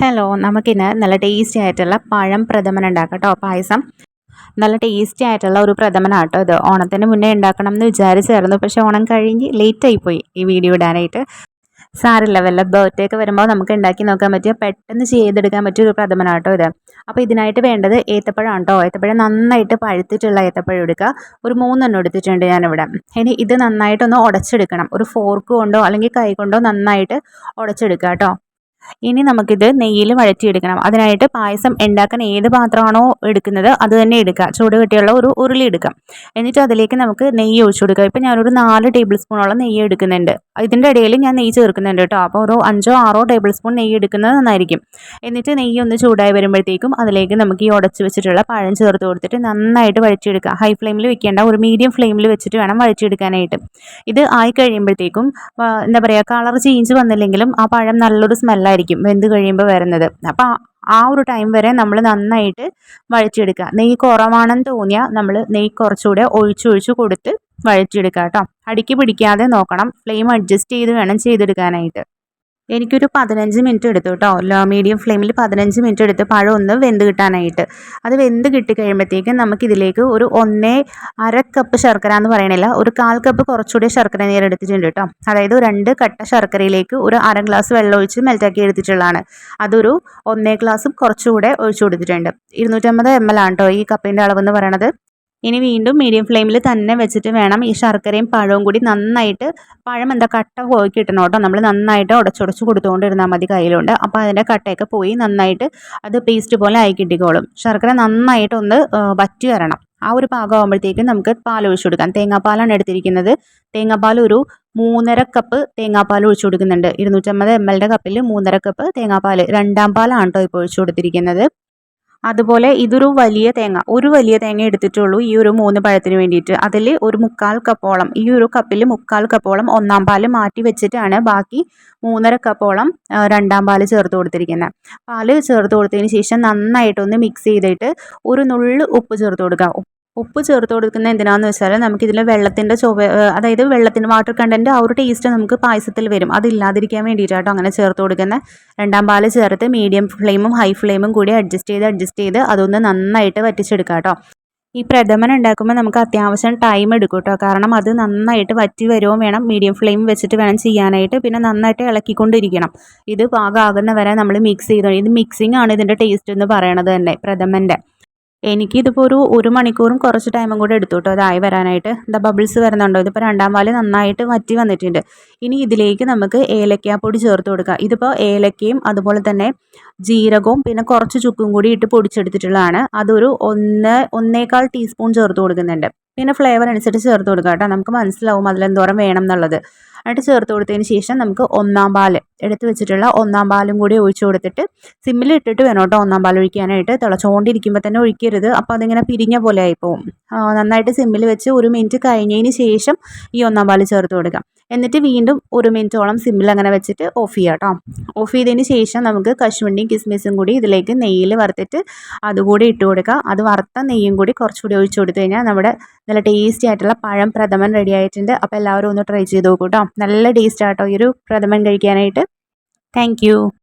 Hello നമുക്കിന്ന് നല്ല tasty ആയിട്ടുള്ള പഴം പ്രഥമൻ ഉണ്ടാക്കാം കേട്ടോ പായസം. നല്ല ടേസ്റ്റി ആയിട്ടുള്ള ഒരു പ്രഥമനാട്ടോ ഇത്. ഓണത്തിന് മുന്നേ ഉണ്ടാക്കണം എന്ന് വിചാരിച്ചായിരുന്നു പക്ഷേ ഓണം കഴിഞ്ഞ് ലേറ്റ് പോയി ഈ വീഡിയോ ഇടാനായിട്ട്. സാറില്ല വല്ല ബർത്ത്ഡേ ഒക്കെ വരുമ്പോൾ നമുക്ക് ഉണ്ടാക്കി നോക്കാൻ പറ്റിയ പെട്ടെന്ന് ചെയ്തെടുക്കാൻ പറ്റിയ ഒരു പ്രഥമനാട്ടോ ഇത്. അപ്പോൾ ഇതിനായിട്ട് വേണ്ടത് ഏത്തപ്പഴം കേട്ടോ ഏത്തപ്പഴം നന്നായിട്ട് പഴുത്തിട്ടുള്ള ഏത്തപ്പഴം എടുക്കുക. ഒരു മൂന്നെണ്ണം എടുത്തിട്ടുണ്ട് ഞാനിവിടെ. ഇനി ഇത് നന്നായിട്ടൊന്ന് ഉടച്ചെടുക്കണം. ഒരു ഫോർക്ക് കൊണ്ടോ അല്ലെങ്കിൽ കൈ കൊണ്ടോ നന്നായിട്ട് ഉടച്ചെടുക്കുക കേട്ടോ ഇനി നമുക്കിത് നെയ്യിൽ വഴറ്റിയെടുക്കണം. അതിനായിട്ട് പായസം ഉണ്ടാക്കാൻ ഏത് പാത്രമാണോ എടുക്കുന്നത് അത് തന്നെ എടുക്കുക. ചൂട് കെട്ടിയുള്ള ഒരു ഉരുളി എടുക്കാം. എന്നിട്ട് അതിലേക്ക് നമുക്ക് നെയ്യ് ഒഴിച്ചു കൊടുക്കുക ഇപ്പം ഞാനൊരു നാല് ടേബിൾ സ്പൂണോളം നെയ്യ് എടുക്കുന്നുണ്ട്. ഇതിന്റെ ഇടയിൽ ഞാൻ നെയ്യ് ചേർക്കുന്നുണ്ട് കേട്ടോ. അപ്പോൾ ഒരു അഞ്ചോ ആറോ ടേബിൾ സ്പൂൺ നെയ്യ് എടുക്കുന്നത് നന്നായിരിക്കും. എന്നിട്ട് നെയ്യ് ഒന്ന് ചൂടായി വരുമ്പോഴത്തേക്കും അതിലേക്ക് നമുക്ക് ഈ ഉടച്ച് വെച്ചിട്ടുള്ള പഴം ചേർത്ത് കൊടുത്തിട്ട് നന്നായിട്ട് വഴിച്ചെടുക്കുക ഹൈ ഫ്ലെയിമിൽ വെക്കേണ്ട ഒരു മീഡിയം ഫ്ലെയിമിൽ വെച്ചിട്ട് വേണം വഴിച്ചെടുക്കാനായിട്ട് ഇത് ആയി കഴിയുമ്പോഴത്തേക്കും എന്താ പറയുക കളർ ചേഞ്ച് വന്നില്ലെങ്കിലും ആ പഴം നല്ലൊരു സ്മെല്ലായിരിക്കും വെന്ത് കഴിയുമ്പോൾ വരുന്നത്. അപ്പോൾ ആ ഒരു ടൈം വരെ നമ്മൾ നന്നായിട്ട് വഴിച്ചെടുക്കുക നെയ്യ് കുറവാണെന്ന് തോന്നിയാൽ നമ്മൾ നെയ്യ് കുറച്ചുകൂടെ ഒഴിച്ചൊഴിച്ച് കൊടുത്ത് വഴറ്റിയെടുക്കുക കേട്ടോ. അടുക്കി പിടിക്കാതെ നോക്കണം. ഫ്ലെയിം അഡ്ജസ്റ്റ് ചെയ്ത് വേണം ചെയ്തെടുക്കാനായിട്ട്. എനിക്കൊരു പതിനഞ്ച് മിനിറ്റ് എടുത്തു കേട്ടോ. ലോ മീഡിയം ഫ്ലെയിമിൽ പതിനഞ്ച് മിനിറ്റ് എടുത്ത് പഴം ഒന്ന് വെന്ത് കിട്ടാനായിട്ട്. അത് വെന്ത് കിട്ടിക്കഴിയുമ്പോഴത്തേക്കും നമുക്കിതിലേക്ക് ഒരു ഒന്നേ അര കപ്പ് ശർക്കര എന്ന് പറയണില്ല. ഒരു കാൽ കപ്പ് കുറച്ചുകൂടി ശർക്കര നീര് എടുത്തിട്ടുണ്ട് കേട്ടോ. അതായത് രണ്ട് കട്ട ശർക്കരയിലേക്ക് ഒരു അര ഗ്ലാസ് വെള്ളം ഒഴിച്ച് മെൽറ്റാക്കി എടുത്തിട്ടുള്ളതാണ്. അതൊരു ഒന്നേ ഗ്ലാസും കുറച്ചുകൂടെ ഒഴിച്ചു കൊടുത്തിട്ടുണ്ട്. ഇരുന്നൂറ്റമ്പത് എം എൽ ആണ് കേട്ടോ ഈ കപ്പിന്റെ അളവെന്ന് പറയണത്. ഇനി വീണ്ടും മീഡിയം ഫ്ലെയിമിൽ തന്നെ വെച്ചിട്ട് വേണം ഈ ശർക്കരയും പഴവും കൂടി നന്നായിട്ട് പഴം എന്താ കട്ട പോയി കിട്ടണം കേട്ടോ. നമ്മൾ നന്നായിട്ട് ഉടച്ചുടച്ച് കൊടുത്തുകൊണ്ടിരുന്നാൽ മതി കയ്യിലുണ്ട്. അപ്പോൾ അതിന്റെ കട്ടയൊക്കെ പോയി നന്നായിട്ട് അത് പേസ്റ്റ് പോലെ ആയി കിട്ടിക്കോളും. ശർക്കര നന്നായിട്ട് ഒന്ന് വറ്റി വരണം. ആ ഒരു പാകമാകുമ്പോഴത്തേക്കും നമുക്ക് പാൽ ഒഴിച്ചു കൊടുക്കാം. തേങ്ങാപ്പാലാണ് എടുത്തിരിക്കുന്നത്. തേങ്ങാപ്പാൽ ഒരു മൂന്നര കപ്പ് തേങ്ങാപ്പാൽ ഒഴിച്ചു കൊടുക്കുന്നുണ്ട്. ഇരുന്നൂറ്റമ്പത് എം എല്ലിന്റെ കപ്പിൽ മൂന്നര കപ്പ് തേങ്ങാപ്പാൽ. രണ്ടാം പാലാണ് കേട്ടോ ഇപ്പോൾ ഒഴിച്ചു കൊടുത്തിരിക്കുന്നത്. അതുപോലെ ഇതൊരു വലിയ തേങ്ങ ഒരു വലിയ തേങ്ങ എടുത്തിട്ടുള്ളൂ ഈ ഒരു മൂന്ന് പഴത്തിന് വേണ്ടിയിട്ട്. അതിൽ ഒരു മുക്കാൽ കപ്പോളം ഈ ഒരു കപ്പിൽ മുക്കാൽ കപ്പോളം ഒന്നാം പാൽ മാറ്റി വെച്ചിട്ടാണ് ബാക്കി മൂന്നര കപ്പോളം രണ്ടാം പാൽ ചേർത്ത് കൊടുത്തിരിക്കുന്നത് പാൽ ചേർത്ത് കൊടുത്തതിന് ശേഷം നന്നായിട്ടൊന്ന് മിക്സ് ചെയ്തിട്ട് ഒരു നുള്ള് ഉപ്പ് ചേർത്ത് കൊടുക്കുക. ഉപ്പ് ചേർത്ത് കൊടുക്കുന്നത് എന്തിനാണെന്ന് വെച്ചാൽ നമുക്കിതിൽ വെള്ളത്തിന്റെ ചുവ അതായത് വെള്ളത്തിന്റെ വാട്ടർ കണ്ടന്റ് ആ ഒരു ടേസ്റ്റ് നമുക്ക് പായസത്തിൽ വരും. അതില്ലാതിരിക്കാൻ വേണ്ടിയിട്ടാട്ടോ അങ്ങനെ ചേർത്ത് കൊടുക്കുന്ന. രണ്ടാം പാൽ ചേർത്ത് മീഡിയം ഫ്ലെയിമും ഹൈ ഫ്ലെയിമും കൂടി അഡ്ജസ്റ്റ് ചെയ്ത് അഡ്ജസ്റ്റ് ചെയ്ത് അതൊന്ന് നന്നായിട്ട് വറ്റിച്ചെടുക്കാം കേട്ടോ ഈ പ്രഥമൻ ഉണ്ടാക്കുമ്പോൾ നമുക്ക് അത്യാവശ്യം ടൈം എടുക്കും കേട്ടോ കാരണം അത് നന്നായിട്ട് വറ്റി വരുമോ വേണം. മീഡിയം ഫ്ലെയിം വെച്ചിട്ട് വേണം ചെയ്യാനായിട്ട്. പിന്നെ നന്നായിട്ട് ഇളക്കിക്കൊണ്ടിരിക്കണം. ഇത് പാകമാകുന്ന വരെ നമ്മൾ മിക്സ് ചെയ്തോ ഇത് മിക്സിംഗ് ആണ് ഇതിന്റെ ടേസ്റ്റ് എന്ന് പറയണത് തന്നെ പ്രഥമന്റെ. എനിക്കിതിപ്പോൾ ഒരു ഒരു മണിക്കൂറും കുറച്ച് ടൈമും കൂടെ എടുത്തു കേട്ടോ അതായി വരാനായിട്ട്. എന്താ ബബിൾസ് വരുന്നുണ്ടോ? ഇതിപ്പോൾ രണ്ടാം പാൽ നന്നായിട്ട് വറ്റി വന്നിട്ടുണ്ട്. ഇനി ഇതിലേക്ക് നമുക്ക് ഏലക്കാപ്പൊടി ചേർത്ത് കൊടുക്കാം. ഇതിപ്പോൾ ഏലക്കയും അതുപോലെ തന്നെ ജീരകവും പിന്നെ കുറച്ച് ചുക്കും കൂടി ഇട്ട് പൊടിച്ചെടുത്തിട്ടുള്ളതാണ്. അതൊരു ഒന്ന് ഒന്നേകാൽ ടീസ്പൂൺ ചേർത്ത് കൊടുക്കുന്നുണ്ട്. പിന്നെ ഫ്ലേവർ അനുസരിച്ച് ചേർത്ത് കൊടുക്കാം കേട്ടോ. നമുക്ക് മനസ്സിലാവും അതിലെന്തോരം വേണം എന്നുള്ളത്. എന്നിട്ട് ചേർത്ത് കൊടുത്തതിന് ശേഷം നമുക്ക് ഒന്നാം പാൽ എടുത്ത് വെച്ചിട്ടുള്ള ഒന്നാം പാലും കൂടി ഒഴിച്ചു കൊടുത്തിട്ട് സിമ്മിൽ ഇട്ടിട്ട് വേണം കേട്ടോ ഒന്നാം പാൽ ഒഴിക്കാനായിട്ട്. തിളച്ചുകൊണ്ടിരിക്കുമ്പോൾ തന്നെ ഒഴിക്കരുത്. അപ്പോൾ അതിങ്ങനെ പിരിഞ്ഞ പോലെ ആയിപ്പോവും. നന്നായിട്ട് സിമ്മിൽ വെച്ച് ഒരു മിനിറ്റ് കഴിഞ്ഞതിന് ശേഷം ഈ ഒന്നാം പാൽ ചേർത്ത് കൊടുക്കാം. എന്നിട്ട് വീണ്ടും ഒരു മിനിറ്റോളം സിമ്മിൽ അങ്ങനെ വെച്ചിട്ട് ഓഫ് ചെയ്യാം കേട്ടോ ഓഫ് ചെയ്തതിന് ശേഷം നമുക്ക് കശുവണ്ടിയും കിസ്മിസും കൂടി ഇതിലേക്ക് നെയ്യിൽ വറുത്തിട്ട് അതുകൂടി ഇട്ട് കൊടുക്കുക അത് വറുത്ത നെയ്യും കൂടി കുറച്ചുകൂടി ഒഴിച്ചു കൊടുത്തു കഴിഞ്ഞാൽ നമ്മുടെ നല്ല ടേസ്റ്റി ആയിട്ടുള്ള പഴം പ്രഥമൻ റെഡി ആയിട്ടുണ്ട്. അപ്പോൾ എല്ലാവരും ഒന്ന് ട്രൈ ചെയ്ത് നോക്കൂ കേട്ടോ നല്ല ടേസ്റ്റ് ആട്ടോ ഈ ഒരു പ്രഥമൻ കഴിക്കാനായിട്ട്. താങ്ക്